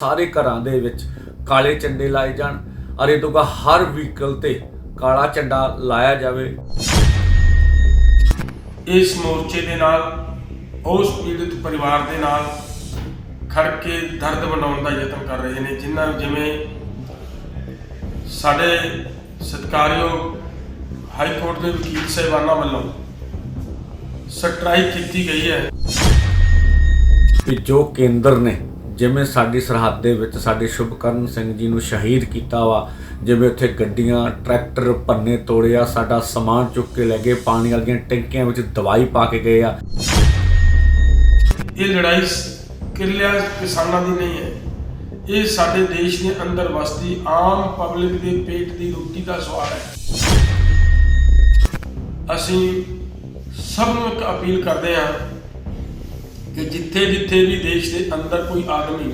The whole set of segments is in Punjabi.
ਸਾਰੇ ਘਰਾਂ ਦੇ ਵਿੱਚ ਕਾਲੇ ਝੰਡੇ ਲਾਏ ਜਾਣ। ਅਰੇ ਤੋਂ ਕਾ ਹਰ ਵਹੀਕਲ ਤੇ ਕਾਲਾ ਝੰਡਾ ਲਾਇਆ ਜਾਵੇ। ਇਸ ਮੋਰਚੇ ਦੇ ਨਾਲ ਉਸ ਪੀੜਿਤ ਪਰਿਵਾਰ ਦੇ ਨਾਲ ਖੜ ਕੇ ਦਰਦ ਵੰਡਾਉਣ ਦਾ ਯਤਨ ਕਰ ਰਹੇ ਨੇ ਜਿਨ੍ਹਾਂ ਜਿਵੇਂ ਸਾਡੇ ਸਤਿਕਾਰਯੋਗ ਹਾਈ ਕੋਰਟ ਦੇ ਵਕੀਲ ਸਾਹਿਬਾਨਾਂ ਵੱਲੋਂ ਸਟ੍ਰਾਈਕ ਕੀਤੀ ਗਈ ਹੈ। ਕਿ ਜੋ ਕੇਂਦਰ ਨੇ ਜਿਵੇਂ ਸਾਡੀ ਸਰਹੱਦ ਦੇ ਵਿੱਚ ਸਾਡੇ ਸ਼ੁਭਕਰਨ ਸਿੰਘ ਜੀ ਨੂੰ ਸ਼ਹੀਦ ਕੀਤਾ ਵਾ, ਜਿਵੇਂ ਉੱਥੇ ਗੱਡੀਆਂ, ਟਰੈਕਟਰ, ਪੰਨੇ ਤੋੜਿਆ, ਸਾਡਾ ਸਮਾਨ ਚੁੱਕ ਕੇ ਲੈ ਗਏ, ਪਾਣੀ ਵਾਲੀਆਂ ਟੈਂਕੀਆਂ ਵਿੱਚ ਦਵਾਈ ਪਾ ਕੇ ਗਏ ਆ। ਇਹ ਲੜਾਈ ਸ- ਕਿਸਾਨਾਂ ਦੀ ਨਹੀਂ ਹੈ। ਇਹ ਸਾਡੇ ਦੇਸ਼ ਦੇ ਅੰਦਰ ਵਸਦੀ ਆਮ ਪਬਲਿਕ ਦੇ ਪੇਟ ਦੀ ਰੋਟੀ ਦਾ ਸਵਾਲ ਹੈ। ਅਸੀਂ ਸਭ ਨੂੰ ਇੱਕ ਅਪੀਲ ਕਰਦੇ ਹਾਂ ਕਿ ਜਿੱਥੇ ਜਿੱਥੇ ਵੀ ਦੇਸ਼ ਦੇ ਅੰਦਰ ਕੋਈ ਆਦਮੀ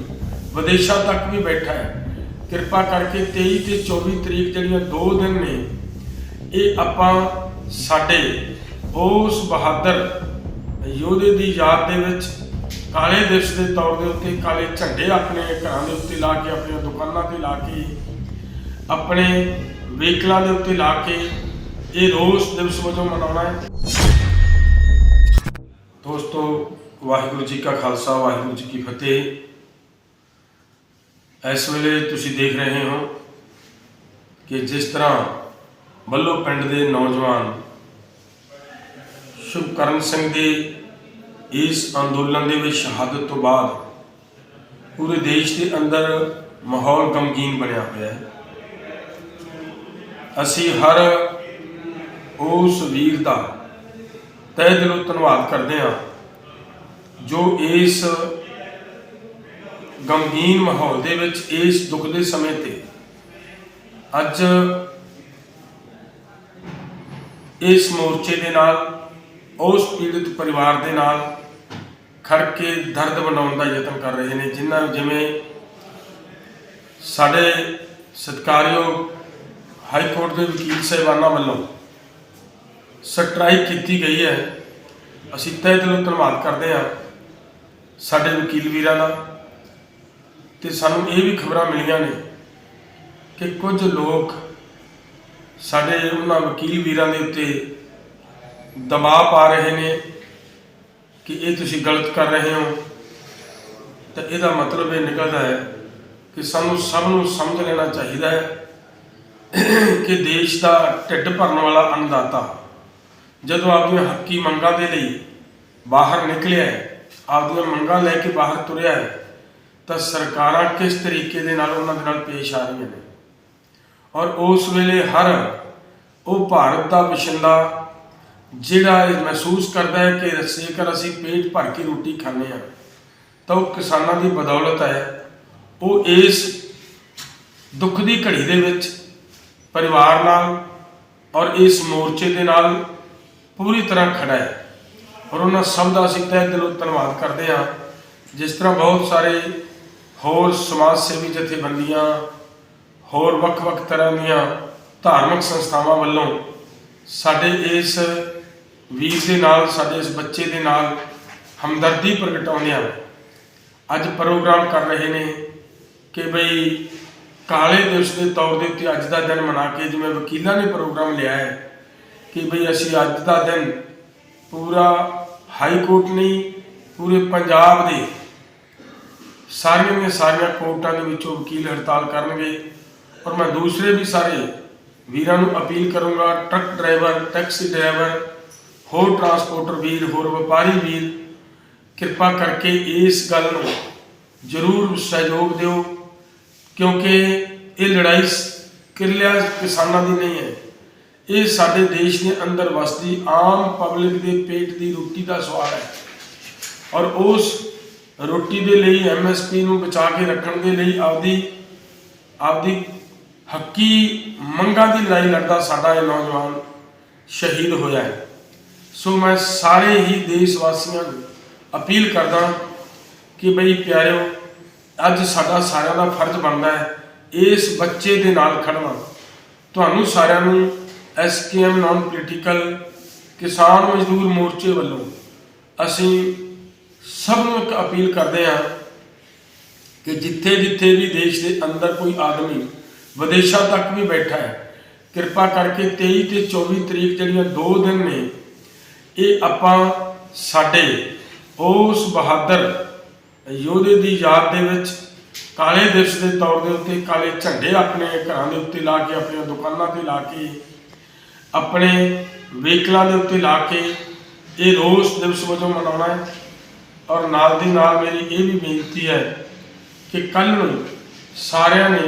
ਵਿਦੇਸ਼ਾਂ ਤੱਕ ਵੀ ਬੈਠਾ ਹੈ, ਕਿਰਪਾ ਕਰਕੇ 23 ਤੇ 24 ਤਰੀਕ ਜਿਹੜੀਆਂ ਦੋ ਦਿਨ ਨੇ, ਇਹ ਆਪਾਂ ਸਾਡੇ ਉਸ ਬਹਾਦਰ ਯੋਧੇ ਦੀ ਯਾਦ ਦੇ ਵਿੱਚ ਕਾਲੇ ਦਿਵਸ ਦੇ ਤੌਰ ਦੇ ਉੱਤੇ ਕਾਲੇ ਝੰਡੇ ਆਪਣੇ ਘਰਾਂ ਦੇ ਉੱਤੇ ਲਾ ਕੇ, ਆਪਣੀਆਂ ਦੁਕਾਨਾਂ ਤੇ ਲਾ ਕੇ, ਆਪਣੇ ਵਹੀਕਲਾਂ ਦੇ ਉੱਤੇ ਲਾ ਕੇ ਇਹ ਰੋਸ ਦਿਵਸ ਵਜੋਂ ਮਨਾਉਣਾ ਹੈ। ਦੋਸਤੋ ਵਾਹਿਗੁਰੂ ਜੀ ਕਾ ਖਾਲਸਾ, ਵਾਹਿਗੁਰੂ ਜੀ ਕੀ ਫਤਿਹ। ਇਸ ਵੇਲੇ ਤੁਸੀਂ ਦੇਖ ਰਹੇ ਹੋ ਕਿ ਜਿਸ ਤਰ੍ਹਾਂ ਬੱਲੋ ਪਿੰਡ ਦੇ ਨੌਜਵਾਨ ਸ਼ੁਭਕਰਨ ਸਿੰਘ ਦੇ ਇਸ ਅੰਦੋਲਨ ਦੇ ਵਿੱਚ ਸ਼ਹਾਦਤ ਤੋਂ ਬਾਅਦ ਪੂਰੇ ਦੇਸ਼ ਦੇ ਅੰਦਰ ਮਾਹੌਲ ਗਮਗੀਨ ਬਣਿਆ ਹੋਇਆ ਹੈ। ਅਸੀਂ ਹਰ ਉਸ ਵੀਰ ਦਾ ਤਹਿ ਦਿਲੋਂ ਧੰਨਵਾਦ ਕਰਦੇ ਹਾਂ ਜੋ ਇਸ ਗਮਗੀਨ ਮਾਹੌਲ ਦੇ ਵਿੱਚ ਇਸ ਦੁੱਖ ਦੇ ਸਮੇਂ ਤੇ ਅੱਜ ਇਸ ਮੋਰਚੇ ਦੇ ਨਾਲ, ਉਸ ਪੀੜਿਤ ਪਰਿਵਾਰ ਦੇ ਨਾਲ ਖੜ ਕੇ ਦਰਦ ਬਣਾਉਣ ਦਾ ਯਤਨ ਕਰ ਰਹੇ ਨੇ ਜਿਨ੍ਹਾਂ ਨੂੰ ਜਿਵੇਂ ਸਾਡੇ ਸਤਿਕਾਰਯੋਗ ਹਾਈ ਕੋਰਟ ਦੇ ਵਕੀਲ ਸਾਹਿਬਾਨਾਂ ਵੱਲੋਂ ਸਟ੍ਰਾਈਕ ਕੀਤੀ ਗਈ ਹੈ। ਅਸੀਂ ਤਹਿ ਦਿਲੋਂ ਧੰਨਵਾਦ ਕਰਦੇ ਹਾਂ। ਸਾਡੇ ਵਕੀਲ ਵੀਰਾਂ ਦਾ ਤੇ ਸਾਨੂੰ ਇਹ ਵੀ ਖਬਰਾਂ ਮਿਲੀਆਂ ਨੇ ਕਿ ਕੁਝ ਲੋਕ ਸਾਡੇ ਉਹਨਾਂ ਵਕੀਲ ਵੀਰਾਂ ਦੇ ਉੱਤੇ ਦਬਾਅ ਪਾ ਰਹੇ ਨੇ ਕਿ ਇਹ ਤੁਸੀਂ ਗਲਤ ਕਰ ਰਹੇ ਹੋ। ਤਾਂ ਇਹਦਾ ਮਤਲਬ ਇਹ ਨਿਕਲਦਾ ਹੈ ਕਿ ਸਾਨੂੰ ਸਭ ਨੂੰ ਸਮਝ ਲੈਣਾ ਚਾਹੀਦਾ ਹੈ ਕਿ ਦੇਸ਼ ਦਾ ਢਿੱਡ ਭਰਨ ਵਾਲਾ ਅੰਨਦਾਤਾ ਜਦੋਂ ਆਪਣੀਆਂ ਹੱਕੀ ਮੰਗਾਂ ਦੇ ਲਈ ਬਾਹਰ ਨਿਕਲਿਆ ਹੈ ਆਪਦੀਆਂ ਮੰਗਾਂ ਲੈ ਕੇ ਬਾਹਰ ਤੁਰਿਆ ਹੈ, ਤਾਂ ਸਰਕਾਰਾਂ ਕਿਸ ਤਰੀਕੇ ਦੇ ਨਾਲ ਉਹਨਾਂ ਦੇ ਨਾਲ ਪੇਸ਼ ਆ ਰਹੀਆਂ ਨੇ? ਔਰ ਉਸ ਵੇਲੇ ਹਰ ਉਹ ਭਾਰਤ ਦਾ ਵਸਿੰਦਾ ਜਿਹੜਾ ਇਹ ਮਹਿਸੂਸ ਕਰਦਾ ਹੈ ਕਿ ਜੇਕਰ ਅਸੀਂ ਪੇਟ ਭਰ ਕੇ ਰੋਟੀ ਖਾਂਦੇ ਹਾਂ, ਤਾਂ ਉਹ ਕਿਸਾਨਾਂ ਦੀ ਬਦੌਲਤ ਹੈ। ਉਹ ਇਸ ਦੁੱਖ ਦੀ ਘੜੀ ਦੇ ਵਿੱਚ ਪਰਿਵਾਰ ਨਾਲ ਔਰ ਇਸ ਮੋਰਚੇ ਦੇ ਨਾਲ ਪੂਰੀ ਤਰ੍ਹਾਂ ਖੜਾ ਹੈ। ਔਰ ਉਹਨਾਂ ਸਭ ਦਾ ਅਸੀਂ ਤਹਿ ਦਿਲੋਂ ਧੰਨਵਾਦ ਕਰਦੇ ਹਾਂ। ਜਿਸ ਤਰ੍ਹਾਂ ਬਹੁਤ ਸਾਰੇ ਹੋਰ ਸਮਾਜ ਸੇਵੀ ਜਥੇਬੰਦੀਆਂ, ਹੋਰ ਵੱਖ-ਵੱਖ ਤਰ੍ਹਾਂ ਦੀਆਂ ਧਾਰਮਿਕ ਸੰਸਥਾਵਾਂ ਵੱਲੋਂ ਸਾਡੇ ਇਸ ਵੀਰ ਦੇ ਨਾਲ, ਸਾਡੇ ਇਸ ਬੱਚੇ ਦੇ ਨਾਲ ਹਮਦਰਦੀ ਪ੍ਰਗਟਾਉਂਦਿਆਂ ਅੱਜ ਪ੍ਰੋਗਰਾਮ ਕਰ ਰਹੇ ਨੇ ਕਿ ਬਈ ਕਾਲੇ ਦਿਵਸ ਦੇ ਤੌਰ ਦੇ ਉੱਤੇ ਅੱਜ ਦਾ ਦਿਨ ਮਨਾ ਕੇ ਜਿਵੇਂ ਵਕੀਲਾਂ ਨੇ ਪ੍ਰੋਗਰਾਮ ਲਿਆ ਹੈ ਕਿ ਬਈ ਅਸੀਂ ਅੱਜ ਦਾ ਦਿਨ ਪੂਰਾ ਹਾਈ ਕੋਰਟ ਨਹੀਂ ਪੂਰੇ ਪੰਜਾਬ ਦੇ ਸਾਰੀਆਂ ਦੀਆਂ ਸਾਰੀਆਂ ਕੋਰਟਾਂ ਦੇ ਵਿੱਚੋਂ ਵਕੀਲ ਹੜਤਾਲ ਕਰਨਗੇ। ਔਰ ਮੈਂ ਦੂਸਰੇ ਵੀ ਸਾਰੇ ਵੀਰਾਂ ਨੂੰ ਅਪੀਲ ਕਰੂੰਗਾ, ਟਰੱਕ ਡਰਾਈਵਰ, ਟੈਕਸੀ ਡਰਾਈਵਰ, ਹੋਰ ਟਰਾਂਸਪੋਰਟਰ ਵੀਰ, ਹੋਰ ਵਪਾਰੀ ਵੀਰ, ਕਿਰਪਾ ਕਰਕੇ ਇਸ ਗੱਲ ਨੂੰ ਜ਼ਰੂਰ ਸਹਿਯੋਗ ਦਿਓ, ਕਿਉਂਕਿ ਇਹ ਲੜਾਈ ਸ- ਕਿਸਾਨਾਂ ਦੀ ਨਹੀਂ ਹੈ। ਇਹ ਸਾਡੇ ਦੇਸ਼ ਦੇ ਅੰਦਰ ਵਸਦੀ ਆਮ ਪਬਲਿਕ ਦੇ ਪੇਟ ਦੀ ਰੋਟੀ ਦਾ ਸਵਾਲ ਹੈ। ਔਰ ਉਸ ਰੋਟੀ ਦੇ ਲਈ ਐਮਐਸਪੀ ਨੂੰ ਬਚਾ ਕੇ ਰੱਖਣ ਦੇ ਲਈ ਆਪਦੀ ਆਪਦੀ ਹੱਕੀ ਮੰਗਾਂ ਦੀ ਲੜਾਈ ਲੜਦਾ ਸਾਡਾ ਇਹ ਨੌਜਵਾਨ ਸ਼ਹੀਦ ਹੋਇਆ ਹੈ। ਸੋ ਮੈਂ ਸਾਰੇ ਹੀ ਦੇਸ਼ ਵਾਸੀਆਂ ਨੂੰ ਅਪੀਲ ਕਰਦਾ ਕਿ ਬਈ ਪਿਆਰਿਓ, ਅੱਜ ਸਾਡਾ ਸਾਰਿਆਂ ਦਾ ਫਰਜ਼ ਬਣਦਾ ਹੈ, ਇਸ ਬੱਚੇ ਦੇ ਨਾਲ ਖੜਨਾ ਤੁਹਾਨੂੰ ਸਾਰਿਆਂ ਨੂੰ ਐਸਕੇਐਮ ਨਾਨ ਪੋਲੀਟੀਕਲ ਕਿਸਾਨ ਮਜ਼ਦੂਰ ਮੋਰਚੇ ਵੱਲੋਂ ਅਸੀਂ ਸਭ ਨੂੰ ਇੱਕ ਅਪੀਲ ਕਰਦੇ ਹਾਂ ਕਿ ਜਿੱਥੇ ਜਿੱਥੇ ਵੀ ਦੇਸ਼ ਦੇ ਅੰਦਰ ਕੋਈ ਆਦਮੀ ਵਿਦੇਸ਼ਾਂ ਤੱਕ ਵੀ ਬੈਠਾ ਹੈ, ਕਿਰਪਾ ਕਰਕੇ 23 ਤੇ 24 ਤਰੀਕ ਜਿਹੜੀਆਂ ਦੋ ਦਿਨ ਨੇ, ਇਹ ਆਪਾਂ ਸਾਡੇ ਉਸ ਬਹਾਦਰ ਯੋਧੇ ਦੀ ਯਾਦ ਦੇ ਵਿੱਚ ਕਾਲੇ ਦਿਵਸ ਦੇ ਤੌਰ ਦੇ ਉੱਤੇ ਕਾਲੇ ਝੰਡੇ ਆਪਣੇ ਘਰਾਂ ਦੇ ਉੱਤੇ ਲਾ ਕੇ, ਆਪਣੀਆਂ ਦੁਕਾਨਾਂ ਤੇ ਲਾ ਕੇ ਆਪਣੇ ਵਹੀਕਲਾਂ ਦੇ ਉੱਤੇ ਲਾ ਕੇ ਇਹ ਰੋਸ ਦਿਵਸ ਵਜੋਂ ਮਨਾਉਣਾ ਹੈ। ਔਰ ਨਾਲ ਦੀ ਨਾਲ ਮੇਰੀ ਇਹ ਵੀ ਬੇਨਤੀ ਹੈ ਕਿ ਕੱਲ ਨੂੰ ਸਾਰਿਆਂ ਨੇ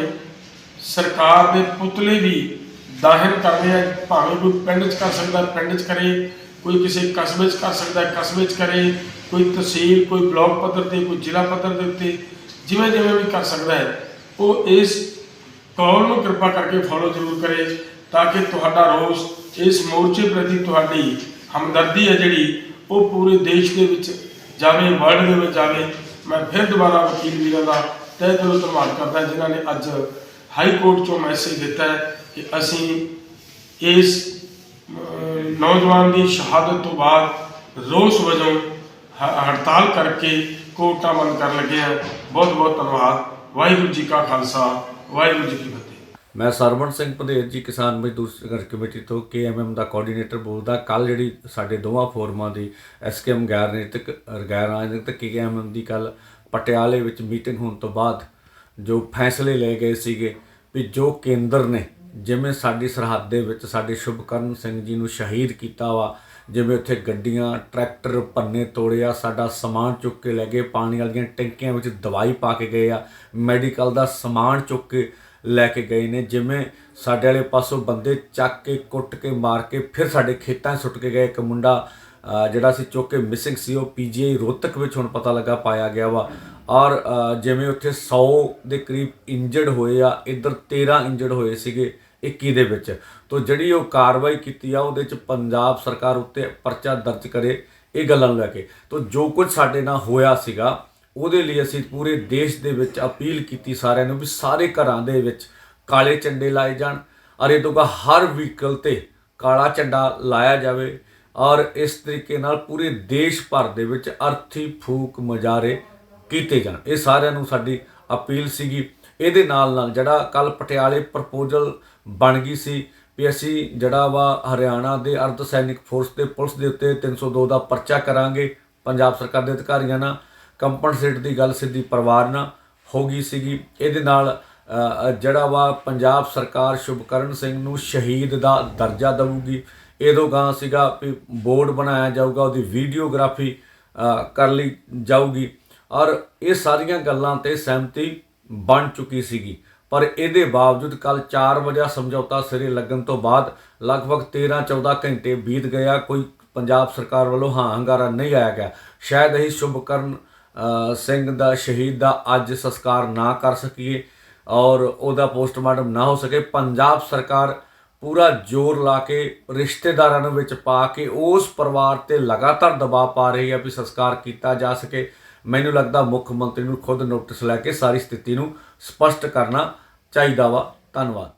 ਸਰਕਾਰ ਦੇ ਪੁਤਲੇ ਵੀ ਦਾਹਨ ਕਰਨੇ ਆ, ਭਾਵੇਂ ਕੋਈ ਪਿੰਡ 'ਚ ਕਰ ਸਕਦਾ, ਪਿੰਡ 'ਚ ਕਰੇ, ਕੋਈ ਕਿਸੇ ਕਸਬੇ 'ਚ ਕਰ ਸਕਦਾ, ਕਸਬੇ 'ਚ ਕਰੇ, ਕੋਈ ਤਹਿਸੀਲ, ਕੋਈ ਬਲਾਕ ਪੱਧਰ ਤੇ, ਕੋਈ ਜ਼ਿਲ੍ਹਾ ਪੱਧਰ ਦੇ ਉੱਤੇ ਜਿਵੇਂ ਜਿਵੇਂ ਵੀ ਕਰ ਸਕਦਾ ਹੈ, ਉਹ ਇਸ ਕੌਲ ਨੂੰ ਕਿਰਪਾ ਕਰਕੇ ਫੋਲੋ ਜ਼ਰੂਰ ਕਰੇ। ਤਾਂ ਕਿ ਤੁਹਾਡਾ ਰੋਸ ਇਸ ਮੋਰਚੇ ਪ੍ਰਤੀ ਤੁਹਾਡੀ ਹਮਦਰਦੀ ਹੈ ਜਿਹੜੀ ਉਹ ਪੂਰੇ ਦੇਸ਼ ਦੇ ਵਿੱਚ ਜਾਵੇ ਵਰਲਡ ਦੇ ਵਿੱਚ ਜਾਵੇ। ਮੈਂ ਫਿਰ ਦੁਬਾਰਾ ਵਕੀਲ ਵੀਰਾਂ ਦਾ ਤਹਿ ਦਿਲੋਂ ਧੰਨਵਾਦ ਕਰਦਾ, ਜਿਨ੍ਹਾਂ ਨੇ ਅੱਜ ਹਾਈ ਕੋਰਟ ਚੋਂ ਮੈਸੇਜ ਦਿੱਤਾ ਹੈ ਕਿ ਅਸੀਂ ਇਸ ਨੌਜਵਾਨ ਦੀ ਸ਼ਹਾਦਤ ਤੋਂ ਬਾਅਦ ਰੋਸ ਵਜੋਂ ਹ- ਹੜਤਾਲ ਕਰਕੇ ਕੋਰਟਾਂ ਬੰਦ ਕਰਨ ਲੱਗੇ ਹਾਂ। ਬਹੁਤ ਬਹੁਤ ਧੰਨਵਾਦ। ਵਾਹਿਗੁਰੂ ਜੀ ਕਾ ਖਾਲਸਾ, ਵਾਹਿਗੁਰੂ ਜੀ ਕੀ ਫਤਿਹ। ਮੈਂ ਸਰਵਣ ਸਿੰਘ ਭਦੇਰ ਜੀ, ਕਿਸਾਨ ਮਜ਼ਦੂਰ ਸੰਘਰਸ਼ ਕਮੇਟੀ ਤੋਂ ਕੇਐਮਐਮ ਦਾ ਕੋਆਰਡੀਨੇਟਰ ਬੋਲਦਾ ਕੱਲ ਜਿਹੜੀ ਸਾਡੇ ਦੋਵਾਂ ਫੋਰਮਾਂ ਦੀ ਐਸਕੇਐਮ ਗੈਰ ਰਾਜਨੀਤਿਕ ਗੈਰ ਰਾਜਨੀਤਿਕ ਕੇਐਮਐਮ ਦੀ ਕੱਲ ਪਟਿਆਲੇ ਵਿੱਚ ਮੀਟਿੰਗ ਹੋਣ ਤੋਂ ਬਾਅਦ ਜੋ ਫੈਸਲੇ ਲਏ ਗਏ ਸੀਗੇ ਵੀ ਜੋ ਕੇਂਦਰ ਨੇ ਜਿਵੇਂ ਸਾਡੀ ਸਰਹੱਦ ਦੇ ਵਿੱਚ ਸਾਡੇ ਸ਼ੁਭਕਰਨ ਸਿੰਘ ਜੀ ਨੂੰ ਸ਼ਹੀਦ ਕੀਤਾ ਵਾ, ਜਿਵੇਂ ਉੱਥੇ ਗੱਡੀਆਂ, ਟਰੈਕਟਰ, ਪੰਨੇ ਤੋੜਿਆ, ਸਾਡਾ ਸਮਾਨ ਚੁੱਕ ਕੇ ਲੈ ਗਏ, ਪਾਣੀ ਵਾਲੀਆਂ ਟੈਂਕੀਆਂ ਵਿੱਚ ਦਵਾਈ ਪਾ ਕੇ ਗਏ ਆ, ਮੈਡੀਕਲ ਦਾ ਸਮਾਨ ਚੁੱਕ ਕੇ ਲੈ ਕੇ ਗਏ ਨੇ, ਜਿਵੇਂ ਸਾਡੇ ਵਾਲੇ ਪਾਸੋਂ ਬੰਦੇ ਚੱਕ ਕੇ, ਕੁੱਟ ਕੇ, ਮਾਰ ਕੇ ਫਿਰ ਸਾਡੇ ਖੇਤਾਂ 'ਚ ਸੁੱਟ ਕੇ ਗਏ। ਇੱਕ ਮੁੰਡਾ ਜਿਹੜਾ ਸੀ ਚੁੱਕ ਕੇ ਮਿਸਿੰਗ ਸੀ, ਉਹ ਪੀਜੀਆਈ ਰੋਹਤਕ ਵਿੱਚ ਹੁਣ ਪਤਾ ਲੱਗਾ ਪਾਇਆ ਗਿਆ ਵਾ। ਔਰ ਜਿਵੇਂ ਉੱਥੇ 100 ਦੇ ਕਰੀਬ ਇੰਜਰਡ ਹੋਏ ਆ, ਇੱਧਰ 13 ਇੰਜਰਡ ਹੋਏ ਸੀਗੇ 21 ਦੇ ਵਿੱਚ। ਤੋਂ ਜਿਹੜੀ ਉਹ ਕਾਰਵਾਈ ਕੀਤੀ ਆ, ਉਹਦੇ ਚ ਪੰਜਾਬ ਸਰਕਾਰ ਉੱਤੇ ਪਰਚਾ ਦਰਜ ਕਰੇ, ਇਹ ਗੱਲਾਂ ਨੂੰ ਲੈ ਕੇ। ਤੋਂ ਜੋ ਕੁਝ ਸਾਡੇ ਨਾਲ ਹੋਇਆ ਸੀਗਾ ਉਹਦੇ ਲਈ ਅਸੀਂ ਪੂਰੇ ਦੇਸ਼ ਦੇ ਵਿੱਚ ਅਪੀਲ ਕੀਤੀ ਸਾਰਿਆਂ ਨੂੰ ਵੀ ਸਾਰੇ ਘਰਾਂ ਦੇ ਵਿੱਚ ਕਾਲੇ ਝੰਡੇ ਲਾਏ ਜਾਣ ਔਰ ਇਹ ਤੋਂ ਬਾਅਦ ਹਰ ਵਹੀਕਲ ਤੇ ਕਾਲਾ ਝੰਡਾ ਲਾਇਆ ਜਾਵੇ ਔਰ ਇਸ ਤਰੀਕੇ ਨਾਲ ਪੂਰੇ ਦੇਸ਼ ਭਰ ਦੇ ਵਿੱਚ ਅਰਥੀ ਫੂਕ ਮੁਜ਼ਾਹਰੇ ਕੀਤੇ ਜਾਣ। ਇਹ ਸਾਰਿਆਂ ਨੂੰ ਸਾਡੀ ਅਪੀਲ ਸੀਗੀ। ਇਹਦੇ ਨਾਲ ਨਾਲ ਜਿਹੜਾ ਕੱਲ ਪਟਿਆਲੇ ਪ੍ਰਪੋਜ਼ਲ ਬਣ ਗਈ ਸੀ ਵੀ ਅਸੀਂ ਜਿਹੜਾ ਵਾ ਹਰਿਆਣਾ ਦੇ ਅਰਧ ਸੈਨਿਕ ਫੋਰਸ ਤੇ ਪੁਲਿਸ ਦੇ ਉੱਤੇ 302 ਦਾ ਪਰਚਾ ਕਰਾਂਗੇ, ਪੰਜਾਬ ਸਰਕਾਰ ਦੇ ਅਧਿਕਾਰੀਆਂ ਨਾਲ। ਕੰਪਨਸੇਟ ਦੀ ਗੱਲ ਸਿੱਧੀ ਪਰਿਵਾਰ ਨਾਲ ਹੋ ਗਈ ਸੀਗੀ। ਇਹਦੇ ਨਾਲ ਜਿਹੜਾ ਵਾ ਪੰਜਾਬ ਸਰਕਾਰ ਸ਼ੁਭਕਰਨ ਸਿੰਘ ਨੂੰ ਸ਼ਹੀਦ ਦਾ ਦਰਜਾ ਦੇਊਗੀ। ਇਹਦੋਂ ਗਾਂ ਸੀਗਾ ਵੀ ਬੋਰਡ ਬਣਾਇਆ ਜਾਊਗਾ, ਉਹਦੀ ਵੀਡੀਓਗ੍ਰਾਫੀ ਕਰ ਲਈ ਜਾਊਗੀ। ਔਰ ਇਹ ਸਾਰੀਆਂ ਗੱਲਾਂ ਤੇ ਸਹਿਮਤੀ ਬਣ ਚੁੱਕੀ ਸੀਗੀ। ਪਰ ਇਹਦੇ ਬਾਵਜੂਦ ਕੱਲ 4 ਵਜੇ ਸਮਝੌਤਾ ਸਿਰੇ ਲੱਗਣ ਤੋਂ ਬਾਅਦ ਲਗਭਗ 13 14 ਘੰਟੇ ਬੀਤ ਗਿਆ। ਕੋਈ ਪੰਜਾਬ ਸਰਕਾਰ ਵੱਲੋਂ ਹਾਂ, ਹੰਗਾਰਾ ਨਹੀਂ ਆਇਆ ਗਿਆ। ਸ਼ਾਇਦ ਅਸੀਂ ਸ਼ੁਭਕਰਨ ਸਿੰਘ ਦਾ ਸ਼ਹੀਦ ਦਾ ਅੱਜ ਸੰਸਕਾਰ ਨਾ ਕਰ ਸਕੀਏ ਔਰ ਉਹਦਾ ਪੋਸਟਮਾਰਟਮ ਨਾ ਹੋ ਸਕੇ, ਪੰਜਾਬ ਸਰਕਾਰ ਪੂਰਾ ਜ਼ੋਰ ਲਾ ਕੇ ਰਿਸ਼ਤੇਦਾਰਾਂ ਨੂੰ ਵਿੱਚ ਪਾ ਕੇ ਉਸ ਪਰਿਵਾਰ ਤੇ ਲਗਾਤਾਰ ਦਬਾਅ ਪਾ ਰਹੀ ਹੈ ਵੀ ਸੰਸਕਾਰ ਕੀਤਾ ਜਾ ਸਕੇ। ਮੈਨੂੰ ਲੱਗਦਾ ਮੁੱਖ ਮੰਤਰੀ ਨੂੰ ਖੁਦ ਨੋਟਿਸ ਲੈ ਕੇ ਸਾਰੀ ਸਥਿਤੀ ਨੂੰ ਸਪਸ਼ਟ ਕਰਨਾ ਚਾਹੀਦਾ ਵਾ। ਧੰਨਵਾਦ।